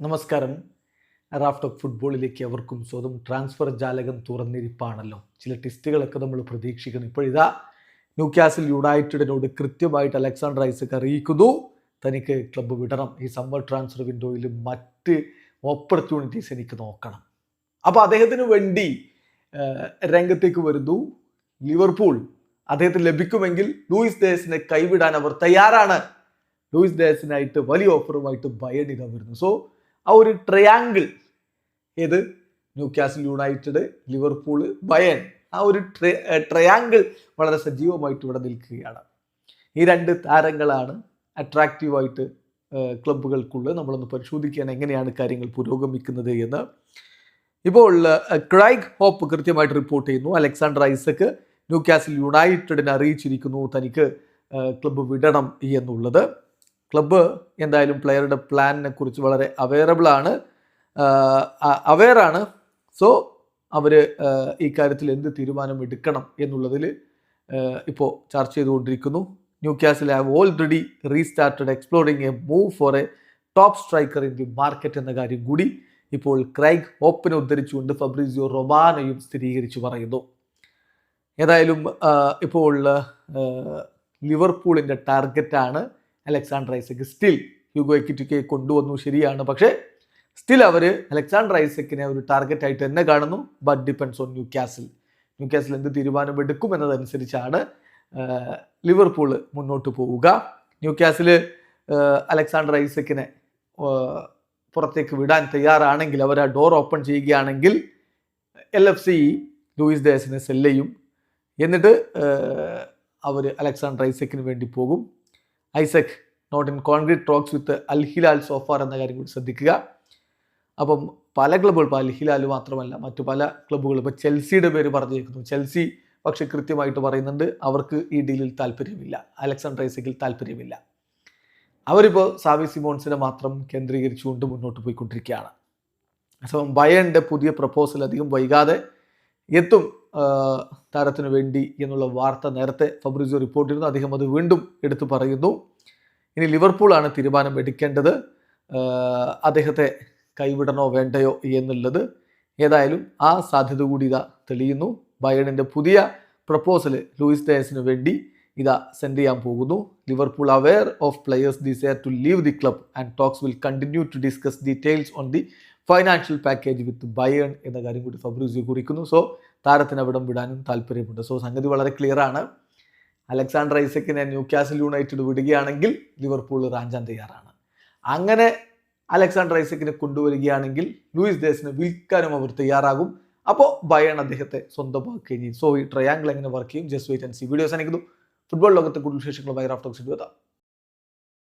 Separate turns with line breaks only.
നമസ്കാരം. Raft of ഫുട്ബോളിലേക്ക് അവർക്കും സ്വന്തം ട്രാൻസ്ഫർ ജാലകം തുറന്നിരിപ്പാണല്ലോ. ചില ടെസ്റ്റുകളൊക്കെ നമ്മൾ പ്രതീക്ഷിക്കുന്നു. ഇപ്പോഴിതാ ന്യൂക്യാസിൽ യുണൈറ്റഡിനോട് കൃത്യമായിട്ട് അലക്സാണ്ടർ ഐസക് അറിയിക്കുന്നു. തനിക്ക് ക്ലബ്ബ് വിടണം. ഈ സമ്മർ ട്രാൻസ്ഫർ വിൻഡോയിൽ മറ്റ് ഓപ്പർച്യൂണിറ്റീസ് എനിക്ക് നോക്കണം. അപ്പോൾ അദ്ദേഹത്തിന് വേണ്ടി രംഗത്തേക്ക് വരുന്നു ലിവർപൂൾ. അദ്ദേഹത്തിന് ലഭിക്കുമെങ്കിൽ ലൂയിസ് ദേസിനെ കൈവിടാൻ അവർ തയ്യാറാണ്. ലൂയിസ് ദേസിനായിട്ട് വലിയ ഓഫറുമായിട്ട് ബയൺ വരുന്നു. സോ ആ ഒരു ട്രയാങ്കിൾ ഏത്? ന്യൂക്യാസിൽ യുണൈറ്റഡ് ലിവർപൂൾ ബയൻ ആ ഒരു ട്രയാങ്കിൾ വളരെ സജീവമായിട്ട് ഇവിടെ നിൽക്കുകയാണ്. ഈ രണ്ട് താരങ്ങളാണ് അട്രാക്റ്റീവായിട്ട് ക്ലബുകൾക്കുള്ള നമ്മളൊന്ന് പരിശോധിക്കുകയാണ് എങ്ങനെയാണ് കാര്യങ്ങൾ പുരോഗമിക്കുന്നത് എന്ന്. ഇപ്പോൾ ക്രൈഗ് ഹോപ്പ് കൃത്യമായിട്ട് റിപ്പോർട്ട് ചെയ്യുന്നു. അലക്സാണ്ടർ ഐസക്ക് ന്യൂക്യാസിൽ യുണൈറ്റഡിനെ അറിയിച്ചിരിക്കുന്നു. തനിക്ക് ക്ലബ്ബ് വിടണം എന്നുള്ളത്. ക്ലബ്ബ് എന്തായാലും പ്ലെയറുടെ പ്ലാനിനെ കുറിച്ച് വളരെ അവെയറബിൾ ആണ്. അവെയർ ആണ്. സോ അവർ ഈ കാര്യത്തിൽ എന്ത് തീരുമാനം എടുക്കണം എന്നുള്ളതിൽ ഇപ്പോൾ ചർച്ച ചെയ്തുകൊണ്ടിരിക്കുന്നു. Newcastle have already restarted exploring a move for a top striker in the market എന്ന കാര്യം കൂടി ഇപ്പോൾ ക്രൈഗ് ഹോപ്പിനെ ഉദ്ധരിച്ചുകൊണ്ട് ഫബ്രിസിയോ റൊബാനയും സ്ഥിരീകരിച്ചു പറയുന്നു. ഏതായാലും ഇപ്പോൾ ലിവർപൂളിന്റെ ടാർഗറ്റാണ് Alexander Isak still Hugo Ekitike കൊണ്ടുവന്നു ശരിയാണ്. പക്ഷേ സ്റ്റിൽ അവർ അലക്സാണ്ടർ ഐസക്കിനെ ഒരു ടാർഗറ്റ് ആയിട്ട് തന്നെ കാണുന്നു. But depends on Newcastle Newcastle എന്ത് തീരുമാനമെടുക്കും എന്നതനുസരിച്ചാണ് ലിവർപൂൾ മുന്നോട്ട് പോവുക. ന്യൂ ക്യാസിൽ അലക്സാണ്ടർ ഐസക്കിനെ പുറത്തേക്ക് വിടാൻ തയ്യാറാണെങ്കിൽ അവർ ആ ഡോർ ഓപ്പൺ ചെയ്യുകയാണെങ്കിൽ എൽ എഫ് സി ലൂയിസ് ദേസിനെ സെല്ല് ചെയ്യും. എന്നിട്ട് അവർ അലക്സാണ്ടർ ഐസക്കിന് വേണ്ടി പോകും. Isak not in concrete talks with Al Hilal so far എന്ന കാര്യം കൂടി ശ്രദ്ധിക്കുക. അപ്പം പല ക്ലബ്ബുകൾ ഇപ്പോൾ അൽ ഹിലാൽ മാത്രമല്ല മറ്റു പല ക്ലബ്ബുകൾ. ഇപ്പോൾ ചെൽസിയുടെ പേര് പറഞ്ഞിരിക്കുന്നു. ചെൽസി പക്ഷെ കൃത്യമായിട്ട് പറയുന്നുണ്ട് അവർക്ക് ഈ ഡീലിൽ താല്പര്യമില്ല. അലക്സാണ്ടർ ഐസക്കിൽ താല്പര്യമില്ല. അവരിപ്പോൾ സാവി സിമോൺസിനെ മാത്രം കേന്ദ്രീകരിച്ചുകൊണ്ട് മുന്നോട്ട് പോയിക്കൊണ്ടിരിക്കുകയാണ്. അപ്പം ബയന്റെ പുതിയ പ്രപ്പോസൽ അധികം വൈകാതെ എത്തും. താരത്തിന് വേണ്ടി എന്നുള്ള വാർത്ത നേരത്തെ ഫബ്രിസ് റിപ്പോർട്ട് ചെയ്തിരുന്നു. അദ്ദേഹം അത് വീണ്ടും എടുത്തു പറയുന്നു. ഇനി ലിവർപൂളാണ് തീരുമാനം എടുക്കേണ്ടത്. അദ്ദേഹത്തെ കൈവിടണോ വേണ്ടയോ എന്നുള്ളത് ഏതായാലും ആ സാധ്യത കൂടി ഇതാ തെളിയുന്നു. ബയണിന്റെ പുതിയ പ്രപ്പോസൽ ലൂയിസ് ഡയസിന് വേണ്ടി ഇതാ സെൻഡ് ചെയ്യാൻ പോകുന്നു. Liverpool aware of players desire to leave the club and talks will continue to discuss details on the financial package with Bayern എന്ന കാര്യം കൂടി ഫബ്രൂസിയോ കുറിക്കുന്നു. സോ താരത്തിന് അവിടം വിടാനും താല്പര്യമുണ്ട്. സോ സംഗതി വളരെ ക്ലിയർ ആണ്. അലക്സാണ്ടർ ഐസക്കിനെ ന്യൂ ക്യാസിൽ യുണൈറ്റഡ് വിടുകയാണെങ്കിൽ ലിവർപൂൾ റാഞ്ചാൻ തയ്യാറാണ്. അങ്ങനെ അലക്സാണ്ടർ ഐസക്കിനെ കൊണ്ടുവരികയാണെങ്കിൽ ലൂയിസ് ദേസിനെ വിൽക്കാനും അവർ തയ്യാറാകും. അപ്പോൾ ബയൺ അദ്ദേഹത്തെ സ്വന്തമാക്കുകയും ചെയ്യും. സോ ഈ ട്രയാങ്കിൾ എങ്ങനെ വർക്ക് ചെയ്യും? Just wait and see videos അനിക്കുന്നു football ലോകത്തെ കൂടുതൽ വിശേഷങ്ങളുമായി റാഫ്റ്റോക്സ് എത്താം